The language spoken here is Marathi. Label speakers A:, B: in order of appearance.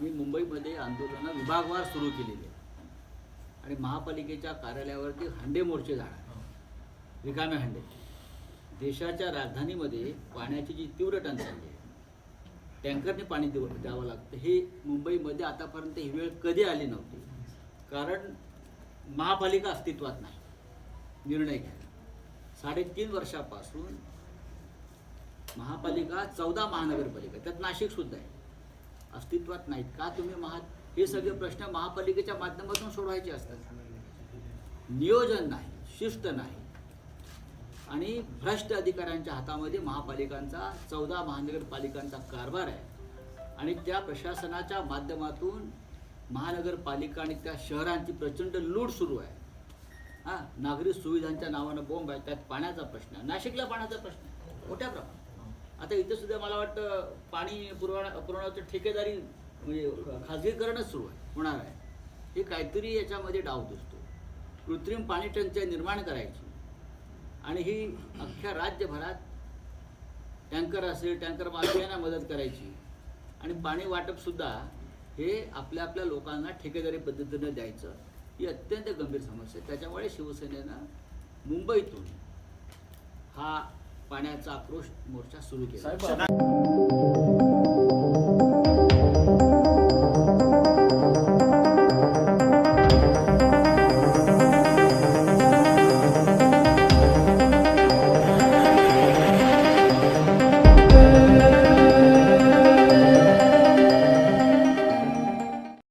A: आम्ही मुंबईमध्ये आंदोलनं विभागवार सुरू केलेली आहे आणि महापालिकेच्या कार्यालयावरती हंडे मोर्चे झाला रिकामे हंडे. देशाच्या राजधानीमध्ये पाण्याची जी तीव्र टंचाई आहे टँकरने पाणी देव द्यावं लागतं. हे मुंबईमध्ये आतापर्यंत ही वेळ कधी आली नव्हती? कारण महापालिका अस्तित्वात नाही. निर्णय घ्यायला साडेतीन वर्षापासून महापालिका चौदा महानगरपालिका त्यात नाशिकसुद्धा आहे. अस्तित्वात नाहीत. का तुम्ही महा हे सगळे प्रश्न महापालिकेच्या माध्यमातून सोडवायचे असतात. नियोजन नाही शिस्त नाही. आणि भ्रष्ट अधिकाऱ्यांच्या हातामध्ये महापालिकांचा चौदा महानगरपालिकांचा कारभार आहे. आणि त्या प्रशासनाच्या माध्यमातून महानगरपालिका आणि त्या शहरांची प्रचंड लूट सुरू आहे. हां नागरिक सुविधांच्या नावानं बोंब आहे. त्यात पाण्याचा प्रश्न नाशिकला पाण्याचा प्रश्न मोठ्या प्रमाणात. आता इथं सुद्धा मला वाटतं पाणी पुरवणा पुरवण्याचं ठेकेदारी म्हणजे खाजगीकरणच सुरू आहे होणार आहे. हे काहीतरी याच्यामध्ये डाव दिसतो. कृत्रिम पाणी टंचाई निर्माण करायची. आणि ही अख्ख्या राज्यभरात टँकर असेल टँकर माफियांना मदत करायची. आणि पाणी वाटपसुद्धा हे आपल्या आपल्या लोकांना ठेकेदारी पद्धतीनं द्यायचं ही अत्यंत गंभीर समस्या आहे. त्याच्यामुळे शिवसेनेनं मुंबईतून हा पाण्याचा आक्रोश मोर्चा सुरू केला.